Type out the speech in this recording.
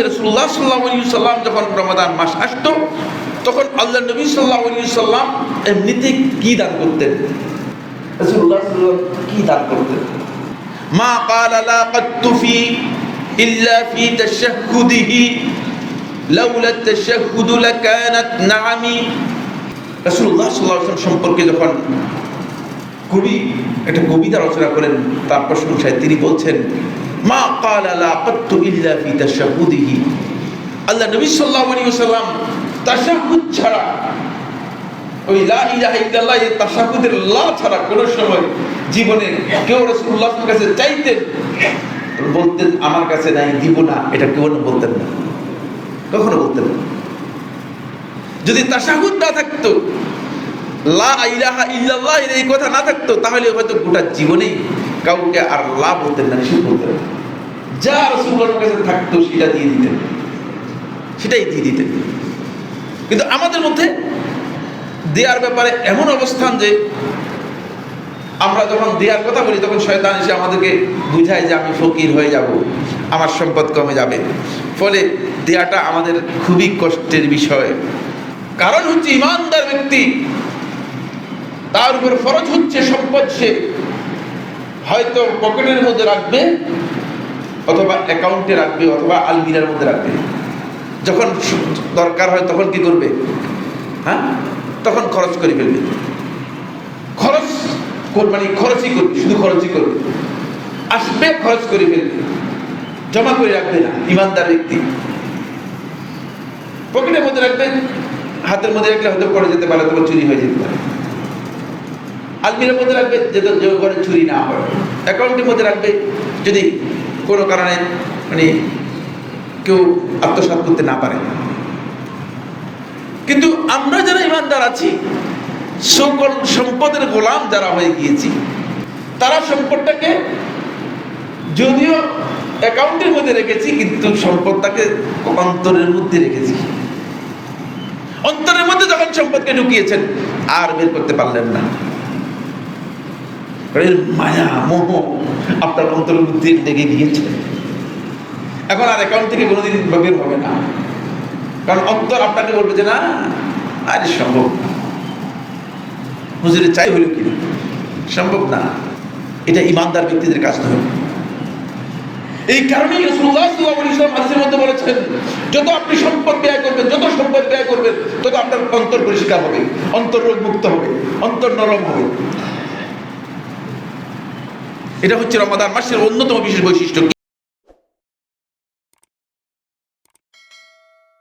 রসুল্লাহ সাল্লাহ সাল্লাম যখন রমাদান মাস আসতো তখন আল্লাহ নবী সাল্লাহ সাল্লাম এমনিতে কি দান করতেন রসুল্লাহ সাল্লাম কি দান করতেন মা قال لا قد في إلا في تشهده لولا التشهد لكانت نعمي রসুল্লাহ সাল্লাহ সম্পর্কে যখন কবি একটা কবিতা রচনা করেন তার প্রশংসায় তিনি বলছেন মা আল্লাহ নবী সাল্লাল্লাহু আলাইহি তাশাহুদ ছাড়া ওই লা ইলাহা ইল্লাল্লাহ এই তাশাহুদের লা ছাড়া কোনো সময় জীবনে কেউ রাসূলুল্লাহর কাছে চাইতেন, বলতেন, আমার কাছে নাই, দিব না। এটা কেউ বলতেন না। কখনো বলতেন না। যদি তাশাহুদ না থাকতো, লা ইলাহা ইল্লাল্লাহ এই কথা না থাকতো, তাহলে হয়তো গোটা জীবনেই কাউকে আর লা বলতেন না, নিষেধ বলতেন না। যা রসুল্লাহর কাছে থাকতো, সেটা দিয়ে দিতেন। সেটাই দিয়ে দিতেন। কিন্তু আমাদের মধ্যে দেওয়ার ব্যাপারে এমন অবস্থান যে, আমরা যখন দেয়ার কথা বলি, তখন শয়তান এসে আমাদেরকে বুঝায় যে, আমি ফকির হয়ে যাব, আমার সম্পদ কমে যাবে। ফলে দেয়াটা আমাদের খুবই কষ্টের বিষয়। কারণ হচ্ছে, ইমানদার ব্যক্তি, তার উপর ফরজ হচ্ছে সম্পদ সে। হয়তো পকেটের মধ্যে রাখবে অথবা অ্যাকাউন্টে রাখবে অথবা আলমিরার মধ্যে রাখবে। যখন দরকার হয় তখন কি করবে? হ্যাঁ? তখন খরচ করে ফেলবে। খরচ মানে খরচই করবে, শুধু খরচই করবে। আসবে, খরচ করে ফেলবে। জমা করে রাখবে না, ইমানদার ব্যক্তি। পকেটের মধ্যে রাখবে, হাতের মধ্যে রাখলে হয়তো পড়ে যেতে পারে তোমার চুরি হয়ে যেতে পারে। আলমিরার মধ্যে রাখবে যাতে যে ঘরে চুরি না হয়। অ্যাকাউন্টের মধ্যে রাখবে যদি কোনো কারণে মানে কেউ আত্মসাৎ করতে না পারে। কিন্তু আমরা যারা ইমানদার আছি, সকল সম্পদের গোলাম যারা হয়ে গিয়েছি, তারা সম্পদটাকে যদিও অ্যাকাউন্টের মধ্যে রেখেছি, কিন্তু সম্পদটাকে অন্তরের মধ্যে রেখেছি। অন্তরের মধ্যে যখন সম্পদকে ঢুকিয়েছেন, আর বের করতে পারলেন না। মায়া, মোহ, আপনার অন্তরের মধ্যে লেগে গিয়েছে। এখন আর অ্যাকাউন্ট থেকে কোনোদিন বের হবে না। কারণ অন্তর আপনাকে বলবে যে, না, আরে সম্ভব না। হুজুরে চাই হলো কি? সম্ভব না। এটা ইমানদার ব্যক্তিদের কাজ নয়। এই রাসূলুল্লাহ সাল্লাল্লাহু আলাইহি হাদিসের মধ্যে বলেছেন, যত আপনি সম্পদ ব্যয় করবেন, যত সম্পদ ব্যয় করবেন, তত আপনার অন্তর পরিষ্কার হবে, অন্তর রোগ মুক্ত হবে, অন্তর নরম হবে। এটা হচ্ছে রমাদান মাসের অন্যতম বিশেষ বৈশিষ্ট্য।